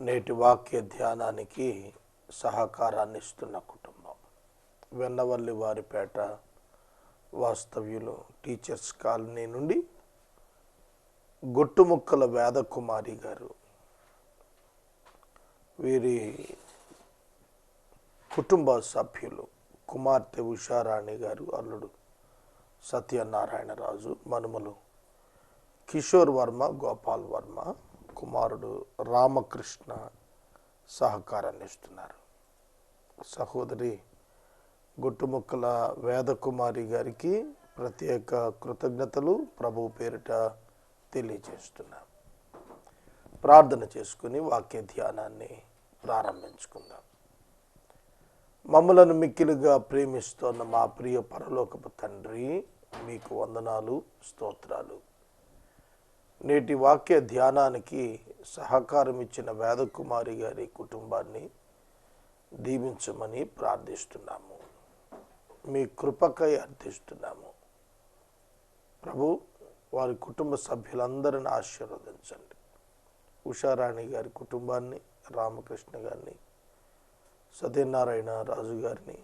నేటి వాక్య ధ్యానానికి సహకారాన్ని ఇస్తున్న కుటుంబం. వెన్నవల్లి వారిపేట వాస్తవ్యులు టీచర్స్ కాలనీ నుండి గొట్టుముక్కల వేదకుమారి గారు. వీరి కుటుంబ సభ్యులు కుమార్తె ఉషారాణి గారు అల్లుడు సత్యనారాయణరాజు మనుమలు కిషోర్ వర్మ గోపాల్ వర్మ కుమారుడు రామకృష్ణ సహకారాన్ని ఇస్తున్నారు. సహోదరి గుట్టుముక్కల వేదకుమారి గారికి ప్రత్యేక కృతజ్ఞతలు ప్రభు పేరిట తెలియజేస్తున్నాం. ప్రార్థన చేసుకుని వాక్య ధ్యానాన్ని ప్రారంభించుకుందాం. మమ్మలను మిక్కిలుగా ప్రేమిస్తోన్న మా ప్రియ పరలోకపు తండ్రి మీకు వందనాలు స్తోత్రాలు. నేటి వాక్య ధ్యానానికి సహకారం ఇచ్చిన వేదకుమారి గారి కుటుంబాన్ని దీవించమని ప్రార్థిస్తున్నాము. మీ కృపకై అర్థిస్తున్నాము ప్రభు వారి కుటుంబ సభ్యులందరిని ఆశీర్వదించండి. ఉషారాణి గారి కుటుంబాన్ని రామకృష్ణ గారిని సత్యనారాయణ రాజు గారిని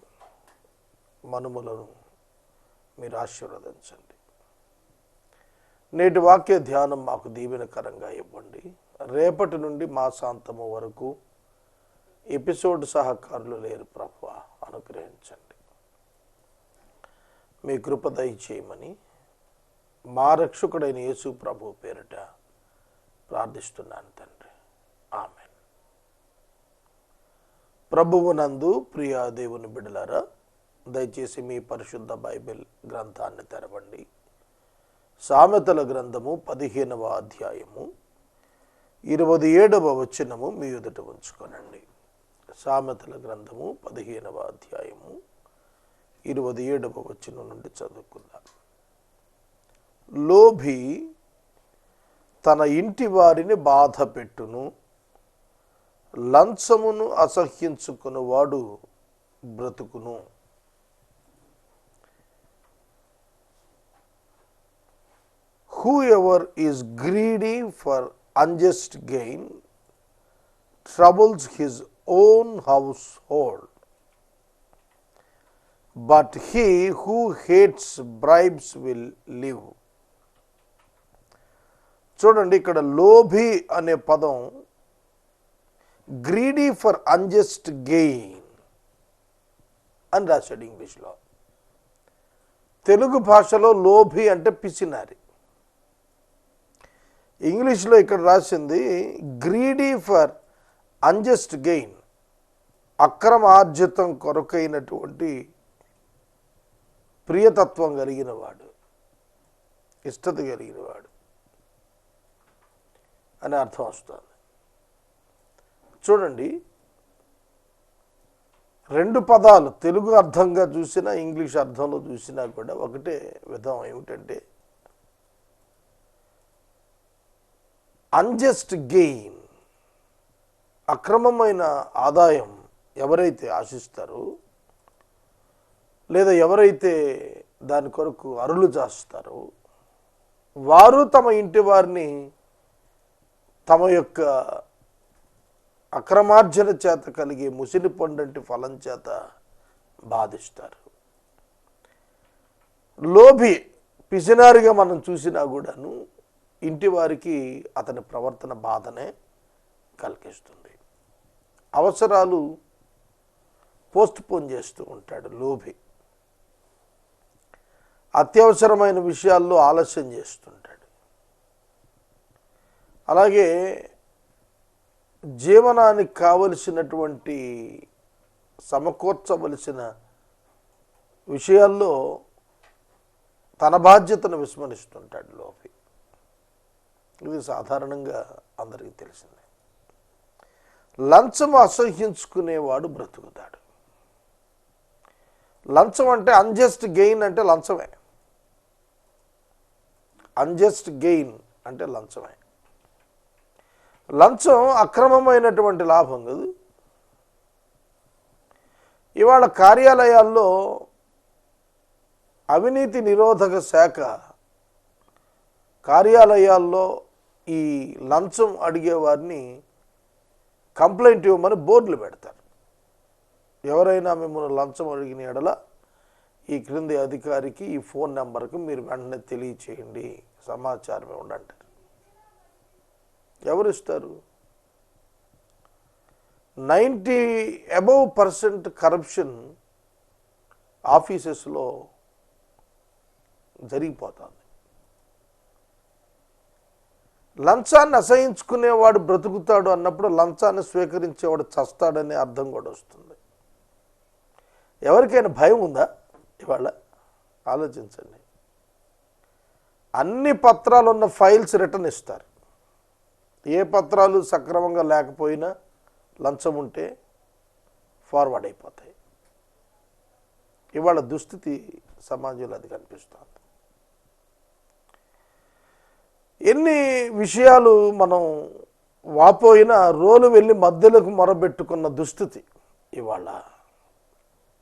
మనుమలను మీరు ఆశీర్వదించండి. నేటి వాక్య ధ్యానం మాకు దీవెనకరంగా ఇవ్వండి. రేపటి నుండి మా సాంతము వరకు ఎపిసోడ్ సహకారులు లేరు ప్రభు అనుగ్రహించండి. మీ కృప దయచేయమని మా రక్షకుడైన యేసు ప్రభు పేరిట ప్రార్థిస్తున్నాను తండ్రి. ఆమెన్. ప్రభువు నందు ప్రియ దేవుని బిడలారా దయచేసి మీ పరిశుద్ధ బైబిల్ గ్రంథాన్ని తెరవండి. సామెతల గ్రంథము పదిహేనవ అధ్యాయము. ఇరవై ఏడవ వచనము మీ ఎదుట ఉంచుకోనండి. సామెతల గ్రంథము పదిహేనవ అధ్యాయము. ఇరవై ఏడవ వచనం నుండి చదువుకుందాం. లోభి తన ఇంటి వారిని బాధ పెట్టును. లంచమును అసహ్యించుకుని బ్రతుకును. Whoever is greedy for unjust gain troubles his own household but he who hates bribes will live చూడండి ఇక్కడ లోభి అనే పదం గ్రీడీ ఫర్ అన్జస్ట్ గెయిన్ అని రాశాడు ఇంగ్లీష్లో తెలుగు భాషలో లోభి అంటే పిసినారి ఇంగ్లీష్లో ఇక్కడ రాసింది గ్రీడీ ఫర్ అన్జస్ట్ గెయిన్ అక్రమ ఆర్జితం కొరకైనటువంటి ప్రియతత్వం కలిగినవాడు ఇష్టత కలిగినవాడు అని అర్థం వస్తుంది. చూడండి రెండు పదాలు తెలుగు అర్థంగా చూసినా ఇంగ్లీష్ అర్థంలో చూసినా కూడా ఒకటే విధం ఏమిటంటే అన్జస్ట్ గెయిన్ అక్రమమైన ఆదాయం ఎవరైతే ఆశిస్తారో లేదా ఎవరైతే దాని కొరకు అరులు చేస్తారో వారు తమ ఇంటి వారిని తమ యొక్క అక్రమార్జన చేత కలిగే ముసిలి పండంటి ఫలం చేత బాధిస్తారు. లోభి పిసినారిగా మనం చూసినా కూడాను ఇంటి వారికి అతని ప్రవర్తన బాధనే కలిగిస్తుంది. అవసరాలు పోస్ట్ పోన్ చేస్తూ ఉంటాడు లోభి. అత్యవసరమైన విషయాల్లో ఆలస్యం చేస్తుంటాడు. అలాగే జీవనానికి కావలసినటువంటి సమకూర్చవలసిన విషయాల్లో తన బాధ్యతను విస్మరిస్తుంటాడు లోపి ఇది సాధారణంగా అందరికీ తెలిసిందే. లంచం అసహ్యించుకునేవాడు బ్రతుకుతాడు. లంచం అంటే అన్జస్ట్ గెయిన్ అంటే లంచమే. అన్జస్ట్ గెయిన్ అంటే లంచమే. లంచం అక్రమమైనటువంటి లాభం కదా. ఇవాళ కార్యాలయాల్లో అవినీతి నిరోధక శాఖ కార్యాలయాల్లో ఈ లంచం అడిగే వారిని కంప్లైంట్ ఇవ్వమని బోర్డులు పెడతారు. ఎవరైనా మిమ్మల్ని లంచం అడిగిన ఎడల ఈ క్రింది అధికారికి ఈ ఫోన్ నెంబర్కి మీరు వెంటనే తెలియచేయండి. సమాచారం ఇవ్వండి అంటారు నైంటీ అబవ్ పర్సెంట్ కరప్షన్ ఆఫీసెస్లో జరిగిపోతుంది. లంచాన్ని అసహించుకునేవాడు బ్రతుకుతాడు అన్నప్పుడు లంచాన్ని స్వీకరించేవాడు చస్తాడనే అర్థం కూడా వస్తుంది. ఎవరికైనా భయం ఉందా? ఇవాళ ఆలోచించండి. అన్ని పత్రాలు ఉన్న ఫైల్స్ రిటర్న్ ఇస్తారు. ఏ పత్రాలు సక్రమంగా లేకపోయినా లంచం ఉంటే ఫార్వర్డ్ అయిపోతాయి. ఇవాళ దుస్థితి సమాజంలో అది కనిపిస్తుంది. ఎన్ని విషయాలు మనం వాపోయిన రోలు వెళ్ళి మధ్యలోకి మొరబెట్టుకున్న దుస్థితి ఇవాళ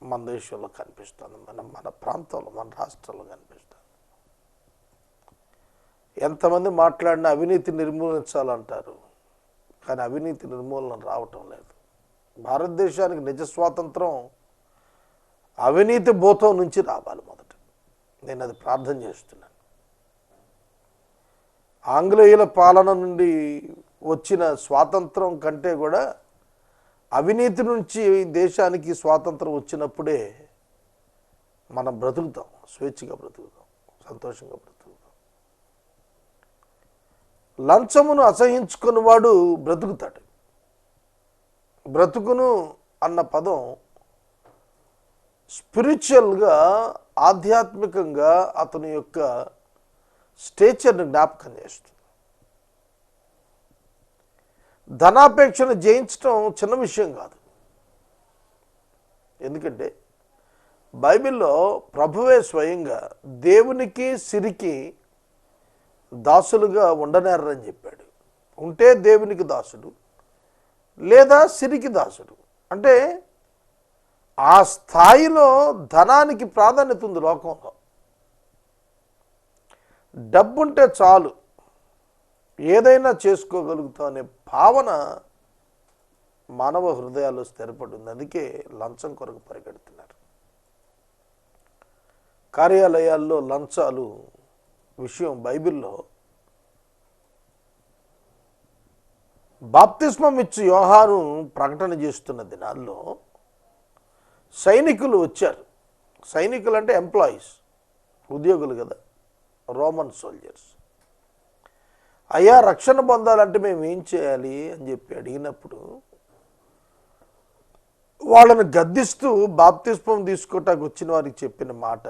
మన దేశంలో కనిపిస్తుంది. మన మన ప్రాంతంలో మన రాష్ట్రంలో కనిపిస్తుంది. ఎంతమంది మాట్లాడిన అవినీతి నిర్మూలించాలంటారు కానీ అవినీతి నిర్మూలన రావటం లేదు. భారతదేశానికి నిజ స్వాతంత్రం అవినీతి భూతం నుంచి రావాలి మొదట. నేను అది ప్రార్థన చేస్తున్నాను. ఆంగ్లేయుల పాలన నుండి వచ్చిన స్వాతంత్రం కంటే కూడా అవినీతి నుంచి దేశానికి స్వాతంత్రం వచ్చినప్పుడే మనం బ్రతుకుతాం స్వేచ్ఛగా బ్రతుకుతాం సంతోషంగా బ్రతుకుతాం. లంచమును అసహించుకున్నవాడు బ్రతుకుతాడు. బ్రతుకును అన్న పదం స్పిరిచువల్గా ఆధ్యాత్మికంగా అతని యొక్క స్టేచర్ని జ్ఞాపకం చేస్తుంది. ధనాపేక్షను జయించడం చిన్న విషయం కాదు. ఎందుకంటే బైబిల్లో ప్రభువే స్వయంగా దేవునికి సిరికి దాసులుగా ఉండనేరని చెప్పాడు. ఉంటే దేవునికి దాసుడు లేదా సిరికి దాసుడు. అంటే ఆ స్థాయిలో ధనానికి ప్రాధాన్యత ఉంది లోకంలో. డబ్బుంటే చాలు. ఏదైనా చేసుకోగలుగుతాం అనే భావన మానవ హృదయాల్లో స్థిరపడి ఉంది అందుకే లంచం కొరకు పరిగెడుతున్నారు. కార్యాలయాల్లో లంచాలు విషయం బైబిల్లో బాప్తిస్మం ఇచ్చి యోహాను ప్రకటన చేస్తున్న దినాల్లో సైనికులు వచ్చారు. సైనికులు అంటే ఎంప్లాయీస్ ఉద్యోగులు కదా. Roman soldiers. అయ్యా రక్షణ పొందాలంటే మేము ఏం చేయాలి అని చెప్పి అడిగినప్పుడు వాళ్ళని గద్దిస్తూ బాప్తిస్పం తీసుకోవటానికి వచ్చిన వారికి చెప్పిన మాట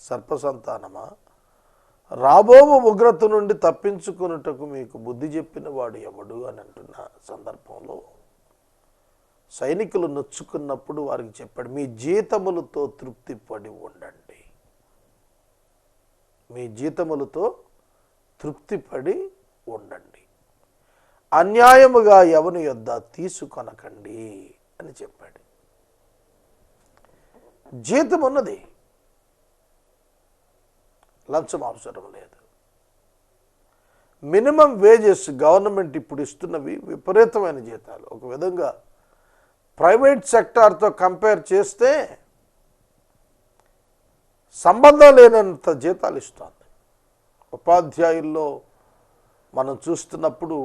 సర్పసంతానమా? రాబో ఉగ్రత నుండి తప్పించుకున్నటకు మీకు బుద్ధి చెప్పిన వాడు ఎవడు అని అంటున్న సందర్భంలో సైనికులు నొచ్చుకున్నప్పుడు వారికి చెప్పాడు మీ జీతములతో తృప్తి పడి ఉండండి. మీ జీతములతో తృప్తిపడి ఉండండి. అన్యాయముగా ఎవని యొద్ద తీసుకొనకండి అని చెప్పాడు. జీతం ఉన్నది లంచం అవసరం లేదు. మినిమం వేజెస్ గవర్నమెంట్ ఇప్పుడు ఇస్తున్నవి విపరీతమైన జీతాలు. ఒక విధంగా ప్రైవేట్ సెక్టార్తో కంపేర్ చేస్తే సంబంధం లేనంత జీతాలు ఇస్తుంది. ఉపాధ్యాయుల్లో మనం చూస్తున్నప్పుడు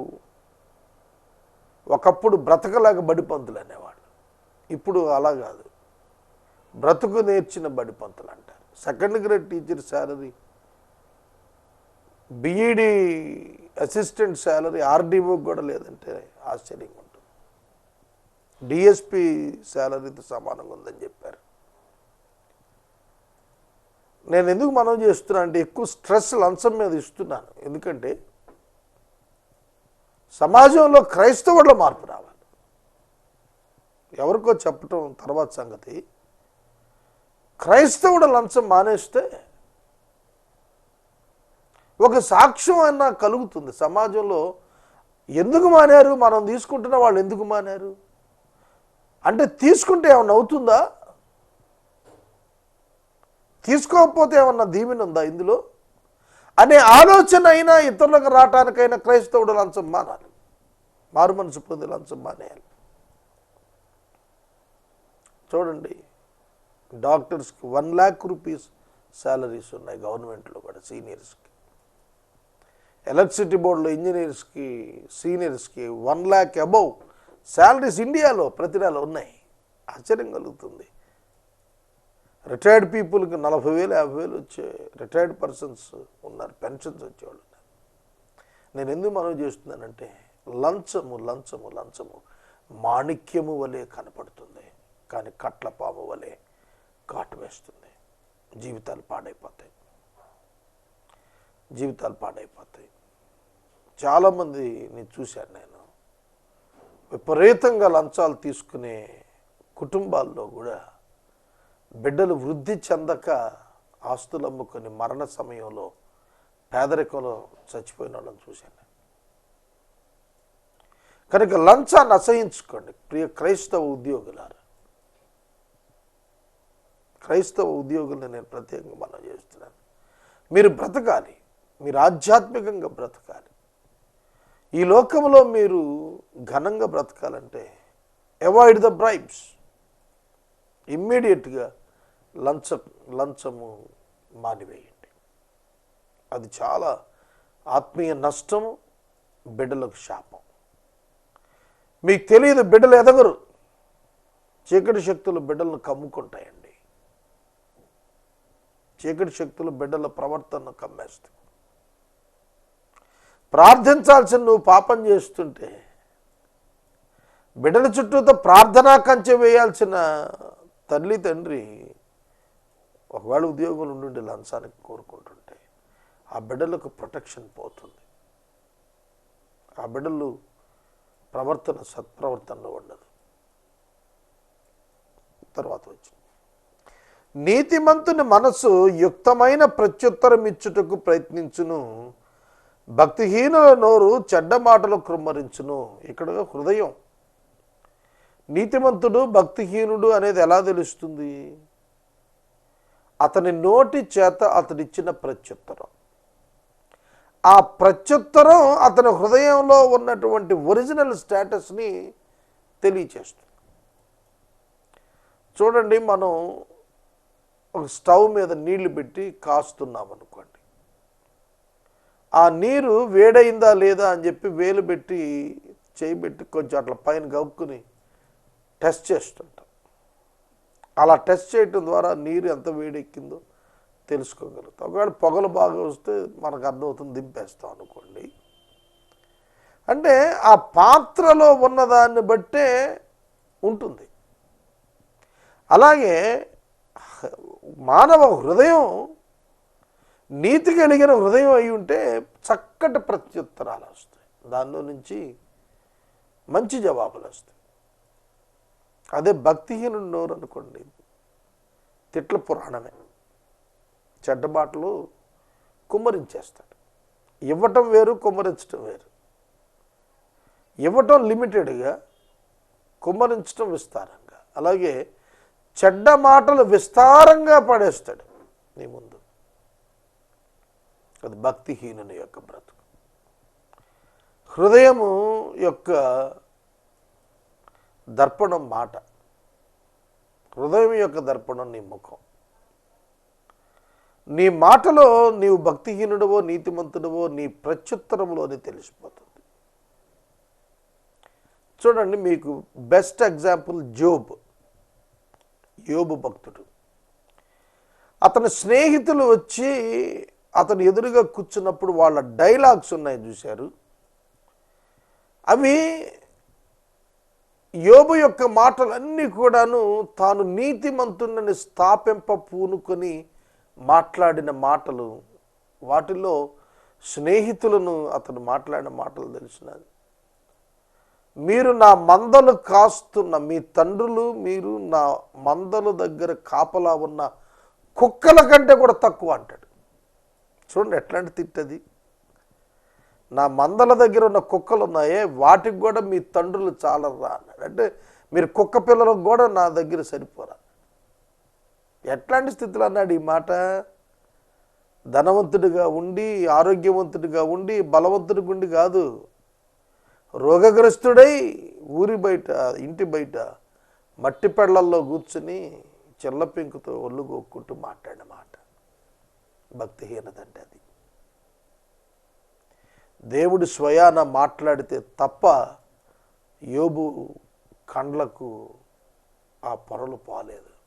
ఒకప్పుడు బ్రతకలేక బడిపంతులు అనేవాళ్ళు. ఇప్పుడు అలా కాదు. బ్రతుకు నేర్చిన బడిపంతులు అంటారు. Second grade teacher salary BEd assistant salary ఆర్డీఓకి కూడా లేదంటే ఆశ్చర్యంగా ఉంటుంది. డిఎస్పి శాలరీతో సమానంగా ఉందని చెప్పారు. నేను ఎందుకు మనం చేస్తున్నా అంటే ఎక్కువ స్ట్రెస్ లంచం మీద ఇస్తున్నాను. ఎందుకంటే సమాజంలో క్రైస్తవుల్లో మార్పు రావాలి. ఎవరికో చెప్పటం తర్వాత సంగతి. క్రైస్తవుడు లంచం మానేస్తే ఒక సాక్ష్యం అన్నా కలుగుతుంది. సమాజంలో ఎందుకు మానారు? మనం తీసుకుంటున్న వాళ్ళు ఎందుకు మానారు? అంటే తీసుకుంటే ఏమన్నా అవుతుందా? తీసుకోకపోతే ఏమన్నా దీవెన ఉందా ఇందులో? అనే ఆలోచన అయినా ఇతరులకు రావటానికైనా క్రైస్తవుడు లంచం మానాలి మారు మనసు పొంది లంచం మానేయాలి. చూడండి డాక్టర్స్కి వన్ ల్యాక్ రూపీస్ శాలరీస్ ఉన్నాయి గవర్నమెంట్లో కూడా సీనియర్స్కి. ఎలక్ట్రిసిటీ బోర్డులో ఇంజనీర్స్కి సీనియర్స్కి వన్ ల్యాక్ అబౌవ్ శాలరీస్ ఇండియాలో ప్రతి నెల ఉన్నాయి. ఆశ్చర్యం కలుగుతుంది. రిటైర్డ్ పీపుల్కి నలభై వేలు యాభై వేలు వచ్చే రిటైర్డ్ పర్సన్స్ ఉన్నారు పెన్షన్స్ వచ్చేవాళ్ళు ఉన్నారు. నేను ఎందుకు మనవి చేస్తున్నానంటే లంచము లంచము లంచము మాణిక్యము వలె కనపడుతుంది కానీ కట్ల పాము వలె కాటు వేస్తుంది. జీవితాలు పాడైపోతాయి. జీవితాలు పాడైపోతాయి. చాలామంది నేను చూశాను నేను. విపరీతంగా లంచాలు తీసుకునే కుటుంబాల్లో కూడా బిడ్డలు వృద్ధి చెందక ఆస్తులు అమ్ముకొని మరణ సమయంలో పేదరికంలో చచ్చిపోయిన వాళ్ళని చూశాను కనుక లంచాన్ని అసహించుకోండి. ప్రియ క్రైస్తవ ఉద్యోగులారు క్రైస్తవ ఉద్యోగులను నేను ప్రత్యేకంగా మనం చేస్తున్నాను. మీరు బ్రతకాలి మీరు ఆధ్యాత్మికంగా బ్రతకాలి. ఈ లోకంలో మీరు ఘనంగా బ్రతకాలంటే అవాయిడ్ ద బ్రైబ్స్ ఇమ్మీడియట్గా లంచ లంచము మానివేయండి. అది చాలా ఆత్మీయ నష్టం బిడ్డలకు శాపం. మీకు తెలియదు బిడ్డలు ఎదగరు. చీకటి శక్తులు బిడ్డలను కమ్ముకుంటాయండి. చీకటి శక్తులు బిడ్డల ప్రవర్తనను కమ్మేస్తాయి. ప్రార్థించాల్సిన నువ్వు పాపం చేస్తుంటే బిడ్డల చుట్టూతో ప్రార్థనా కంచె వేయాల్సిన తల్లి తండ్రి ఒకవేళ ఉద్యోగంలో నుండి లంచానికి కోరుకుంటుంటే ఆ బిడ్డలకు ప్రొటెక్షన్ పోతుంది. ఆ బిడ్డలు ప్రవర్తన సత్ప్రవర్తనలో ఉండదు. తర్వాత వచ్చింది. నీతిమంతుని మనసు యుక్తమైన ప్రత్యుత్తరం ఇచ్చుటకు ప్రయత్నించును. భక్తిహీనుల నోరు చెడ్డ మాటలు కృమ్మరించును. ఇక్కడ హృదయం నీతిమంతుడు భక్తిహీనుడు అనేది ఎలా తెలుస్తుంది? అతని నోటి చేత అతడిచ్చిన ప్రత్యుత్తరం. ఆ ప్రత్యుత్తరం అతని హృదయంలో ఉన్నటువంటి ఒరిజినల్ స్టేటస్ని తెలియచేస్తుంది. చూడండి మనం ఒక స్టవ్ మీద నీళ్ళు పెట్టి కాస్తున్నాం అనుకోండి. ఆ నీరు వేడైందా లేదా అని చెప్పి వేలు పెట్టి చేయి పెట్టి కొంచెం అట్లా పైన గవ్వుకుని టెస్ట్ చేస్తుంటాం. అలా టెస్ట్ చేయటం ద్వారా నీరు ఎంత వేడెక్కిందో తెలుసుకోగలుగుతాం. ఒకవేళ పొగలు బాగా వస్తే మనకు అర్థమవుతుంది దింపేస్తాం అనుకోండి. అంటే ఆ పాత్రలో ఉన్నదాన్ని బట్టే ఉంటుంది. అలాగే మానవ హృదయం నీతి కలిగిన హృదయం అయి ఉంటే చక్కటి ప్రత్యుత్తరాలు వస్తాయి. దానిలో నుంచి మంచి జవాబులు వస్తాయి. అదే భక్తిహీనుడు నోరు అనుకోండి తిట్ల పురాణమే. చెడ్డ మాటలు కుమ్మరించేస్తాడు. ఇవ్వటం వేరు కుమ్మరించటం వేరు. ఇవ్వటం లిమిటెడ్గా కుమ్మరించడం విస్తారంగా. అలాగే చెడ్డ మాటలు విస్తారంగా పడేస్తాడు నీ ముందు. అది భక్తిహీనుని యొక్క బ్రతుకు. హృదయము యొక్క దర్పణం మాట. హృదయం యొక్క దర్పణం నీ ముఖం. నీ మాటలో నీవు భక్తిహీనుడవో నీతిమంతుడవో నీ ప్రత్యుత్తరంలోనే తెలిసిపోతుంది. చూడండి మీకు బెస్ట్ ఎగ్జాంపుల్ జోబ్. యోబు భక్తుడు. అతని స్నేహితులు వచ్చి అతను ఎదురుగా కూర్చున్నప్పుడు వాళ్ళ డైలాగ్స్ ఉన్నాయి చూశారు. అవి యోబు యొక్క మాటలన్నీ కూడాను తాను నీతిమంతునని స్థాపింప పూనుకొని మాట్లాడిన మాటలు వాటిలో స్నేహితులను అతను మాట్లాడిన మాటలు తెలిసినది మీరు నా మందలు కాస్తున్న మీ తండ్రులు మీరు నా మందల దగ్గర కాపలా ఉన్న కుక్కల కంటే కూడా తక్కువ అంటాడు. చూడండి ఎట్లాంటి తిట్టది. నా మందల దగ్గర ఉన్న కుక్కలు ఉన్నాయే వాటికి కూడా మీ తండ్రులు చాలరా అన్నాడు. అంటే మీరు కుక్క పిల్లలకు కూడా నా దగ్గర సరిపోరా. ఎట్లాంటి స్థితిలో అన్నాడు ఈ మాట? ధనవంతుడిగా ఉండి ఆరోగ్యవంతుడిగా ఉండి బలవంతుడి గుండి కాదు. రోగగ్రస్తుడై ఊరి బయట ఇంటి బయట మట్టి పెళ్ళల్లో కూర్చుని చెల్ల పెంకుతో ఒళ్ళు గోక్కుంటూ మాట్లాడిన మాట. భక్తిహీనదంటే అది. దేవుడు స్వయాన మాట్లాడితే తప్ప యోబు కండ్లకు ఆ పొరలు పోలేదు.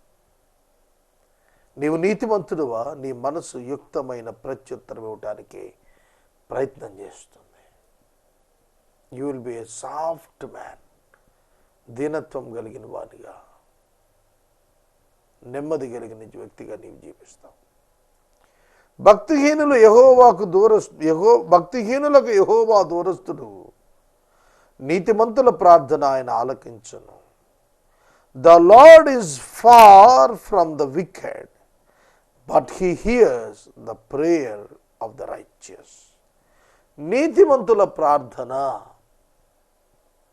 నీవు నీతిమంతుడువా? నీ మనసు యుక్తమైన ప్రత్యుత్తరం ఇవ్వటానికి ప్రయత్నం చేస్తుంది. You will be a soft man దీనత్వం కలిగిన వాడిగా నెమ్మది కలిగిన వ్యక్తిగా నీవు జీవిస్తావు. భక్తిహీనులు యహోవాకు దూర యహో భక్తిహీనులకు యహోవా దూరస్తుడు. నీతిమంతుల ప్రార్థన ఆయన ఆలకించను. The Lord is far from the wicked but he hears the prayer of the righteous నీతిమంతుల ప్రార్థన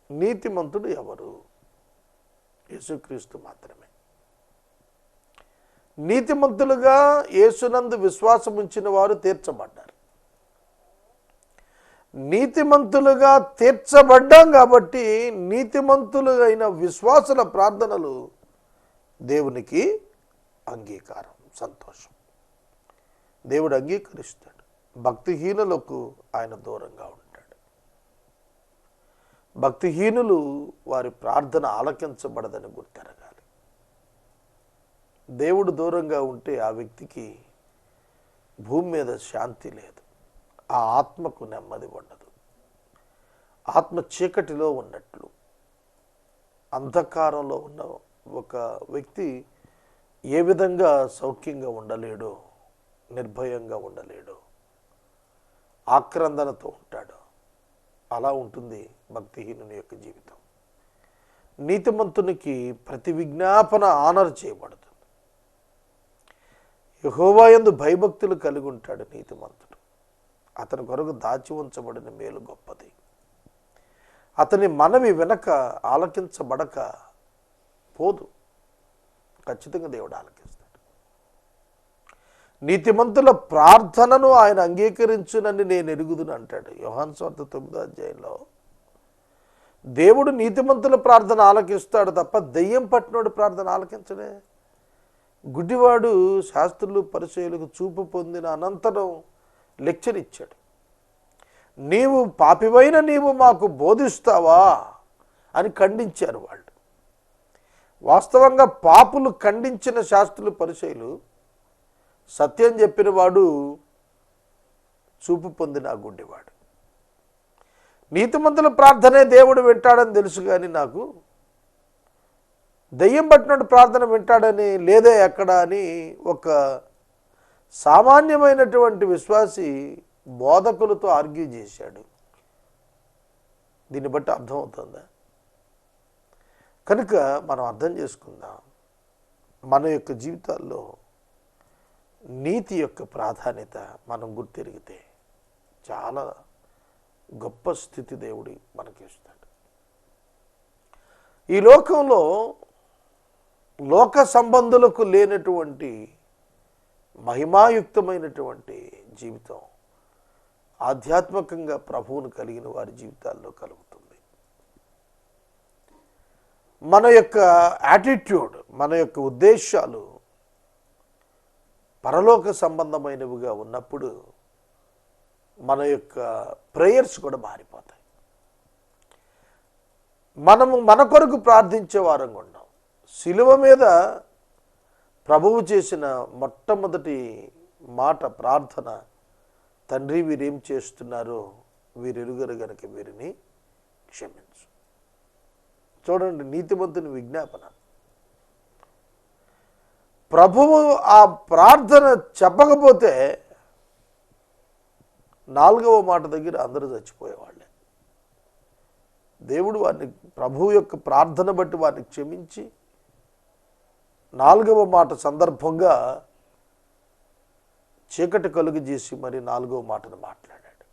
నీతిమంతుడు ఎవరు? యేసుక్రీస్తు మాత్రమే. నీతిమంతులుగా యేసునందు విశ్వాసం ఉంచిన వారు తీర్చబడ్డారు. నీతిమంతులుగా తీర్చబడ్డాం కాబట్టి నీతిమంతులు అయిన విశ్వాసుల ప్రార్థనలు దేవునికి అంగీకారం సంతోషం. దేవుడు అంగీకరిస్తాడు. భక్తిహీనులకు ఆయన దూరంగా ఉంటాడు. భక్తిహీనులు వారి ప్రార్థన ఆలకించబడదని గుర్తెరగాలి. దేవుడు దూరంగా ఉంటే ఆ వ్యక్తికి భూమి మీద శాంతి లేదు. ఆ ఆత్మకు నెమ్మది ఉండదు. ఆత్మ చీకటిలో ఉన్నట్లు అంధకారంలో ఉన్న ఒక వ్యక్తి ఏ విధంగా సౌఖ్యంగా ఉండలేడో నిర్భయంగా ఉండలేడో ఆక్రందనతో ఉంటాడు అలా ఉంటుంది భక్తిహీనుని యొక్క జీవితం. నీతిమంతునికి ప్రతి విజ్ఞాపన ఆనర్ చేయబడుతుంది యహోవాయందు భయభక్తులు కలిగి ఉంటాడు నీతిమంతుడు. అతని కొరకు దాచి ఉంచబడిన మేలు గొప్పది. అతని మనవి వెనక ఆలకించబడక పోదు. ఖచ్చితంగా దేవుడు ఆలకిస్తాడు. నీతిమంతుల ప్రార్థనను ఆయన అంగీకరించునని నేను ఎరుగుదును అంటాడు. యోహాన్ స్వార్థ తొమ్మిదో అధ్యాయంలో దేవుడు నీతిమంతుల ప్రార్థన ఆలకిస్తాడు తప్ప దెయ్యం పట్టినోడు ప్రార్థన ఆలకించడే? గుడ్డివాడు శాస్త్రులు పరిచయులకు చూపు పొందిన అనంతరం లెక్చర్ ఇచ్చాడు. నీవు పాపివైన నీవు మాకు బోధిస్తావా అని ఖండించారు వాళ్ళు. వాస్తవంగా పాపులు ఖండించిన శాస్త్రులు పరిచయులు సత్యం చెప్పిన వాడు చూపు పొందిన గుడ్డివాడు నీతిమంతుల ప్రార్థనే దేవుడు వింటాడని తెలుసు కానీ నాకు దెయ్యం పట్టినట్టు ప్రార్థన వింటాడని లేదే ఎక్కడ అని ఒక సామాన్యమైనటువంటి విశ్వాసి బోధకులతో ఆర్గ్యూ చేశాడు. దీన్ని బట్టి అర్థమవుతుందా కనుక మనం అర్థం చేసుకుందాం. మన యొక్క జీవితాల్లో నీతి యొక్క ప్రాధాన్యత మనం గుర్తెరిగితే చాలా గొప్ప స్థితి దేవుడి మనకి ఇస్తాడు. ఈ లోకంలో లోక సంబంధులకు లేనటువంటి మహిమాయుక్తమైనటువంటి జీవితం ఆధ్యాత్మికంగా ప్రభువును కలిగిన వారి జీవితాల్లో కలుగుతుంది. మన యొక్క యాటిట్యూడ్ మన యొక్క ఉద్దేశాలు పరలోక సంబంధమైనవిగా ఉన్నప్పుడు మన యొక్క ప్రేయర్స్ కూడా మారిపోతాయి. మనము మన కొరకు ప్రార్థించే వారంగా ఉన్నాం శిలువ మీద ప్రభువు చేసిన మొట్టమొదటి మాట ప్రార్థన తండ్రి వీరేం చేస్తున్నారో వీరెరుగరు గనక వీరిని క్షమించు. చూడండి నీతిమంతుని విజ్ఞాపన. ప్రభువు ఆ ప్రార్థన చెప్పకపోతే నాలుగవ మాట దగ్గర అందరూ చచ్చిపోయేవాళ్ళే. దేవుడు వారిని ప్రభువు యొక్క ప్రార్థన బట్టి వారిని క్షమించి నాలుగవ మాట సందర్భంగా చీకటి కలుగజేసి మరి నాలుగవ మాటను మాట్లాడాడు.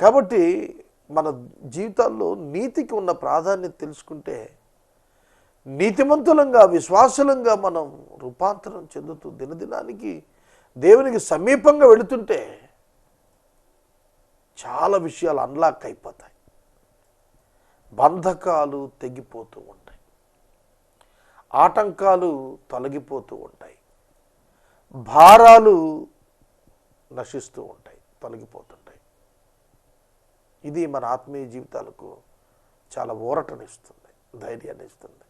కాబట్టి మన జీవితాల్లో నీతికి ఉన్న ప్రాధాన్యత తెలుసుకుంటే నీతిమంతులంగా విశ్వాసులంగా మనం రూపాంతరం చెందుతూ దినదినానికి దేవునికి సమీపంగా వెళుతుంటే చాలా విషయాలు అన్లాక్ అయిపోతాయి. బంధకాలు తెగిపోతూ ఉంటాయి. ఆటంకాలు తొలగిపోతూ ఉంటాయి. భారాలు నశిస్తూ ఉంటాయి తొలగిపోతుంటాయి. ఇది మన ఆత్మీయ జీవితాలకు చాలా ఊరటనిస్తుంది ధైర్యాన్ని ఇస్తుంది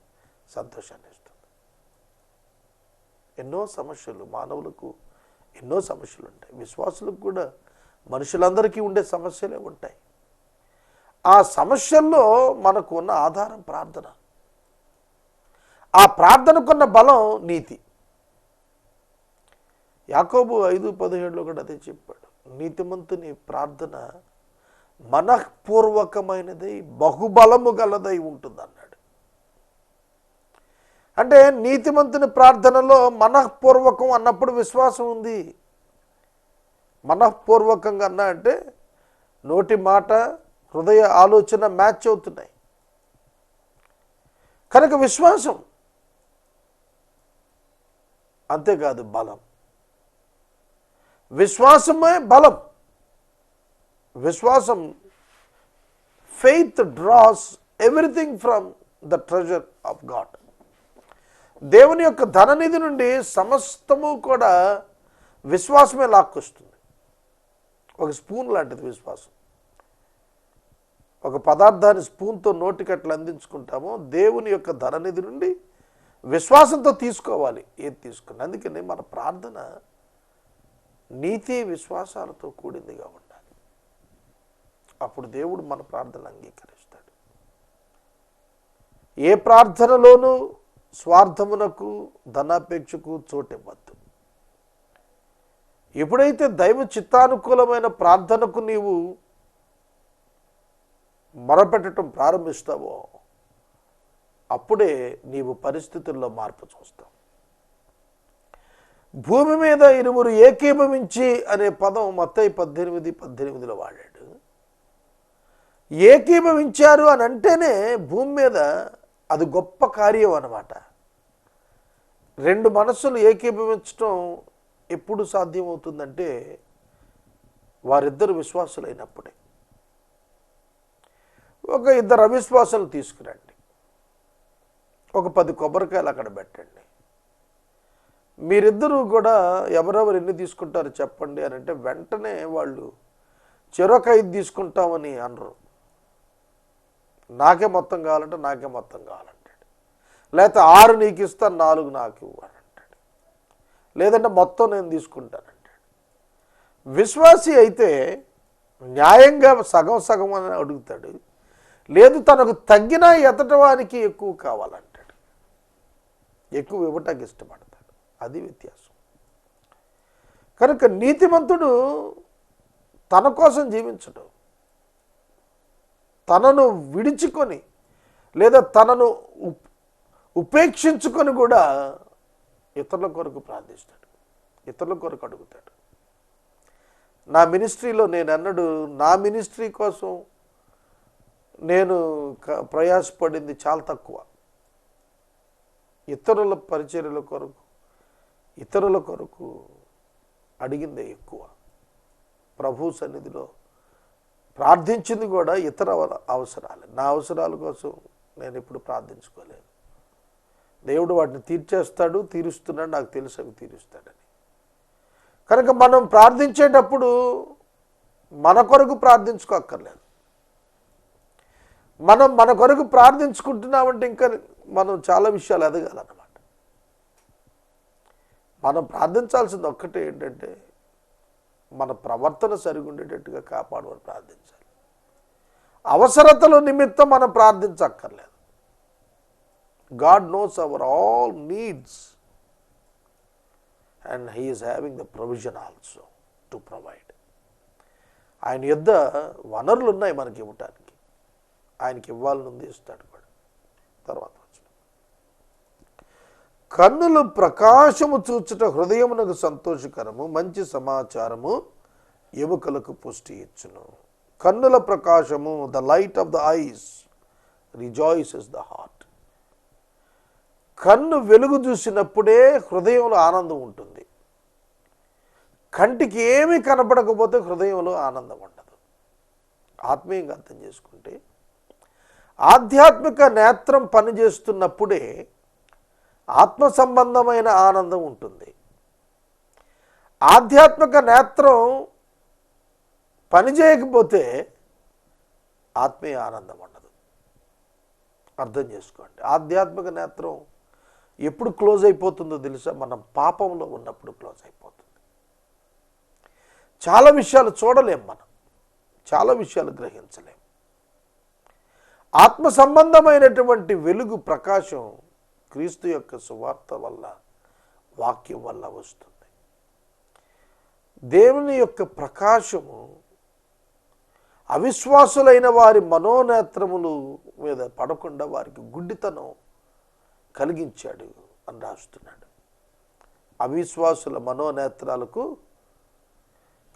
సంతోషాన్ని ఇస్తుంది ఎన్నో సమస్యలు మానవులకు ఎన్నో సమస్యలు ఉంటాయి విశ్వాసులకు కూడా మనుషులందరికీ ఉండే సమస్యలే ఉంటాయి. ఆ సమస్యల్లో మనకు ఉన్న ఆధారం ప్రార్థన. ఆ ప్రార్థనకున్న బలం నీతి. యాకోబు ఐదు పదిహేడులో కూడా అదే చెప్పాడు. నీతిమంతుని ప్రార్థన మనఃపూర్వకమైనదై బహుబలము గలదై ఉంటుంది అన్నాడు అంటే నీతిమంతుని ప్రార్థనలో మనఃపూర్వకం అన్నప్పుడు విశ్వాసం ఉంది. మనఃపూర్వకంగా అన్నా అంటే నోటి మాట హృదయ ఆలోచన మ్యాచ్ అవుతున్నాయి. కనుక విశ్వాసం అంతేకాదు బలం. విశ్వాసమే బలం. విశ్వాసం faith draws everything from the treasure of God దేవుని యొక్క ధననిధి నుండి సమస్తము కూడా విశ్వాసమే లాక్కొస్తుంది. ఒక స్పూన్ లాంటిది విశ్వాసం. ఒక పదార్థాన్ని స్పూన్తో నోటికట్లు అందించుకుంటామో దేవుని యొక్క ధననిధి నుండి విశ్వాసంతో తీసుకోవాలి. ఏది తీసుకుని అందుకని మన ప్రార్థన నీతి విశ్వాసాలతో కూడిందిగా ఉండాలి. అప్పుడు దేవుడు మన ప్రార్థన అంగీకరిస్తాడు. ఏ ప్రార్థనలోనూ స్వార్థమునకు ధనాపేక్షకు చోటివ్వద్దు. ఎప్పుడైతే దైవ చిత్తానుకూలమైన ప్రార్థనకు నీవు మొరపెట్టడం ప్రారంభిస్తావో అప్పుడే నీవు పరిస్థితుల్లో మార్పు చూస్తావు. భూమి మీద ఇరువురు ఏకీభవించి అనే పదం మత్తయి పద్దెనిమిది పద్దెనిమిదిలో వాడాడు. ఏకీభవించారు అని అంటేనే భూమి మీద అది గొప్ప కార్యం అన్నమాట. రెండు మనస్సులు ఏకీభవించడం ఎప్పుడు సాధ్యమవుతుందంటే వారిద్దరు విశ్వాసులైనప్పుడే. ఒక ఇద్దరు అవిశ్వాసాలు తీసుకురండి. ఒక పది కొబ్బరికాయలు అక్కడ పెట్టండి. మీరిద్దరూ కూడా ఎవరెవరు ఎన్ని తీసుకుంటారో చెప్పండి అని అంటే వెంటనే వాళ్ళు చెరొక ఐదు తీసుకుంటామని అనరు. నాకే మొత్తం కావాలంటే నాకే మొత్తం కావాలంటాడు. లేకపోతే ఆరు నీకు ఇస్తాను నాలుగు నాకు ఇవ్వాలి అంటాడు. లేదంటే మొత్తం నేను తీసుకుంటానంటాడు. విశ్వాసి అయితే న్యాయంగా సగం సగం అని అడుగుతాడు. లేదు తనకు తగ్గిన ఎతటి వానికి ఎక్కువ కావాలంటాడు. ఎక్కువ ఇవ్వటానికి ఇష్టపడతాడు అది వ్యత్యాసం. కనుక నీతిమంతుడు తన కోసం జీవించడు. తనను విడిచుకొని లేదా తనను ఉపేక్షించుకొని కూడా ఇతరుల కొరకు ప్రార్థిస్తాడు. ఇతరుల కొరకు అడుగుతాడు. నా మినిస్ట్రీలో నేను అన్నడు నా మినిస్ట్రీ కోసం నేను క- ప్రయాసపడింది చాలా తక్కువ. ఇతరుల పరిచర్యల కొరకు ఇతరుల కొరకు అడిగిందే ఎక్కువ. ప్రభు సన్నిధిలో ప్రార్థించింది కూడా ఇతర అవసరాలు. నా అవసరాల కోసం నేను ఇప్పుడు ప్రార్థించుకోలేదు. దేవుడు వాటిని తీర్చేస్తాడు తీరుస్తున్నాడు నాకు తెలుసు అవి తీరుస్తాడని. కనుక మనం ప్రార్థించేటప్పుడు మన కొరకు ప్రార్థించుకోక్కర్లేదు. మనం మన కొరకు ప్రార్థించుకుంటున్నామంటే ఇంకా మనం చాలా విషయాలు ఎదగాలన్నమాట. మనం ప్రార్థించాల్సింది ఒక్కటే ఏంటంటే మన ప్రవర్తన సరిగుండేటట్టుగా కాపాడమని ప్రార్థించాలి. అవసరతల నిమిత్తం మనం ప్రార్థించక్కర్లేదు. God knows our all needs. And he is having the provision also to provide. ఆయన యొద్ద వనరులు ఉన్నాయి మనకి ఇవ్వటానికి. ఆయనకి ఇవ్వాలనుంది ఇస్తాడు కూడా. తర్వాత కన్నులు ప్రకాశము చూచుట హృదయమునకు సంతోషకరము మంచి సమాచారము ఎముకలకు పుష్టి ఇచ్చును. కన్నుల ప్రకాశము the light of the eyes rejoices the heart కన్ను వెలుగు చూసినప్పుడే హృదయంలో ఆనందం ఉంటుంది. కంటికి ఏమీ కనపడకపోతే హృదయంలో ఆనందం ఉండదు. ఆత్మీయంగా అర్థం చేసుకుంటే ఆధ్యాత్మిక నేత్రం పనిచేస్తున్నప్పుడే ఆత్మ సంబంధమైన ఆనందం ఉంటుంది. ఆధ్యాత్మిక నేత్రం పనిచేయకపోతే ఆత్మీయ ఆనందం ఉండదు. అర్థం చేసుకోండి. ఆధ్యాత్మిక నేత్రం ఎప్పుడు క్లోజ్ అయిపోతుందో తెలుసా? మనం పాపంలో ఉన్నప్పుడు క్లోజ్ అయిపోతుంది. చాలా విషయాలు చూడలేం మనం. చాలా విషయాలు గ్రహించలేం. ఆత్మ సంబంధమైనటువంటి వెలుగు ప్రకాశం క్రీస్తు యొక్క సువార్త వల్ల వాక్యం వల్ల వస్తుంది. దేవుని యొక్క ప్రకాశము అవిశ్వాసులైన వారి మనోనేత్రములు మీద పడకుండా వారికి గుడ్డితనం కలిగించాడు అని రాస్తున్నాడు. అవిశ్వాసుల మనోనేత్రాలకు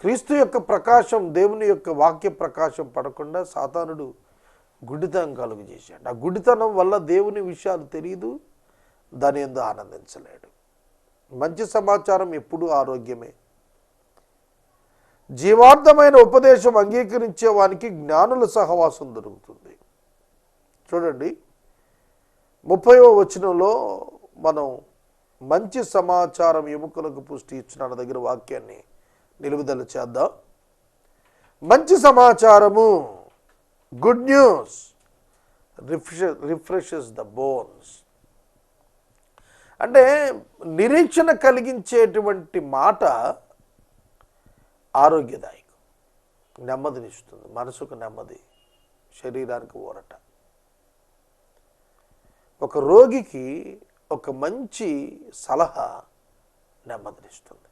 క్రీస్తు యొక్క ప్రకాశం దేవుని యొక్క వాక్య ప్రకాశం పడకుండా సాతానుడు గుడ్డితనం కలుగు చేశాడు ఆ గుడ్డితనం వల్ల దేవుని విషయాలు తెలియదు దాని ఎందు ఆనందించలేడు. మంచి సమాచారం ఎప్పుడూ ఆరోగ్యమే. జీవార్థమైన ఉపదేశం అంగీకరించే వానికి జ్ఞానుల సహవాసం దొరుకుతుంది. చూడండి ముప్పైవ వచనంలో మనం మంచి సమాచారం ఎముకలకు పుష్టి ఇచ్చిన అన్న దగ్గర వాక్యాన్ని నిలుపుదల చేద్దాం. మంచి సమాచారము good news refresh refreshes the bones. అంటే నిరీక్షణ కలిగించేటువంటి మాట ఆరోగ్యదాయకం. నెమ్మదినిస్తుంది మనసుకు నెమ్మది శరీరానికి ఊరట. ఒక రోగికి ఒక మంచి సలహా నెమ్మదినిస్తుంది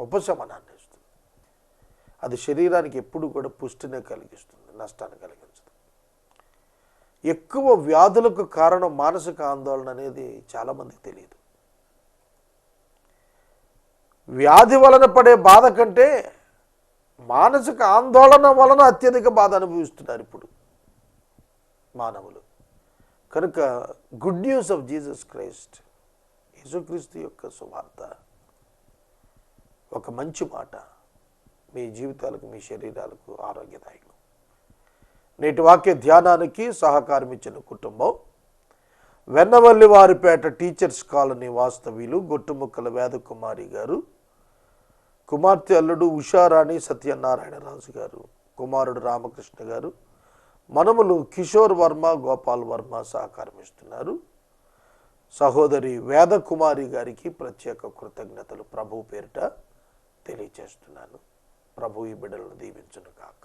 ఉపశమనాన్ని ఇస్తుంది. అది శరీరానికి ఎప్పుడు కూడా పుష్టిని కలిగిస్తుంది నష్టాన్ని కలిగించదు. ఎక్కువ వ్యాధులకు కారణం మానసిక ఆందోళన అనేది చాలామందికి తెలియదు. వ్యాధి వలన పడే బాధ కంటే మానసిక ఆందోళన వలన అత్యధిక బాధ అనుభవిస్తున్నారు ఇప్పుడు మానవులు. కనుక good news of Jesus Christ యేసుక్రీస్తు యొక్క సువార్త ఒక మంచి మాట మీ జీవితాలకు మీ శరీరాలకు ఆరోగ్యదాయకం. నేటి వాక్య ధ్యానానికి సహకారం ఇచ్చిన కుటుంబం. వెన్నవల్లి వారిపేట టీచర్స్ కాలనీ వాస్తవ్యులు గొట్టుముక్కల వేదకుమారి గారు కుమార్తె అల్లుడు ఉషారాణి సత్యనారాయణ రాజు గారు కుమారుడు రామకృష్ణ గారు మనములు కిషోర్ వర్మ గోపాల్ వర్మ సహకారం ఇస్తున్నారు సహోదరి వేదకుమారి గారికి ప్రత్యేక కృతజ్ఞతలు ప్రభు పేరిట తెలియచేస్తున్నాను. ప్రభు ఈ బిడ్డలను దీవించును కాక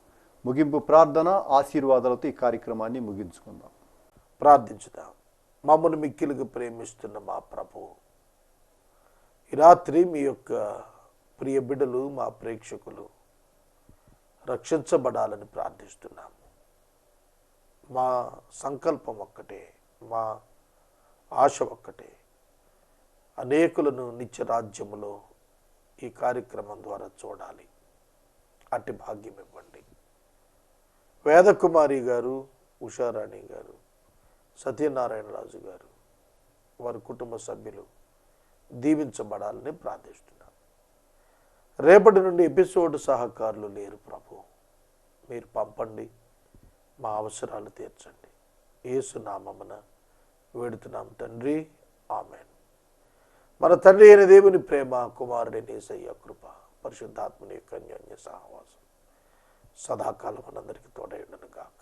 ముగింపు ప్రార్థన ఆశీర్వాదాలతో ఈ కార్యక్రమాన్ని ముగించుకుందాం. ప్రార్థించుదాం. మమ్మల్ని మిక్కిలుగా ప్రేమిస్తున్న మా ప్రభు ఈ రాత్రి మీ యొక్క ప్రియ బిడ్డలు మా ప్రేక్షకులు రక్షించబడాలని ప్రార్థిస్తున్నాము. మా సంకల్పం ఒక్కటే మా ఆశ ఒక్కటే. అనేకులను నిత్య రాజ్యములో ఈ కార్యక్రమం ద్వారా చూడాలి. అట్టి భాగ్యం ఇవ్వండి. వేదకుమారి గారు ఉషారాణి గారు సత్యనారాయణరాజు గారు వారి కుటుంబ సభ్యులు దీవించబడాలని ప్రార్థిస్తున్నాను రేపటి నుండి ఎపిసోడ్ సహకారులు లేరు ప్రభు. మీరు పంపండి మా అవసరాలు తీర్చండి. ఏసునామమున వేడుతున్నాం తండ్రి. ఆమెన్. మన తండ్రి అయిన దేవుని ప్రేమ కుమారుడి నేసయ్య కృప పరిశుద్ధాత్మని యొక్క అన్యోన్య సహవాసం. సదాకాలం మనందరికీ తోడై కాక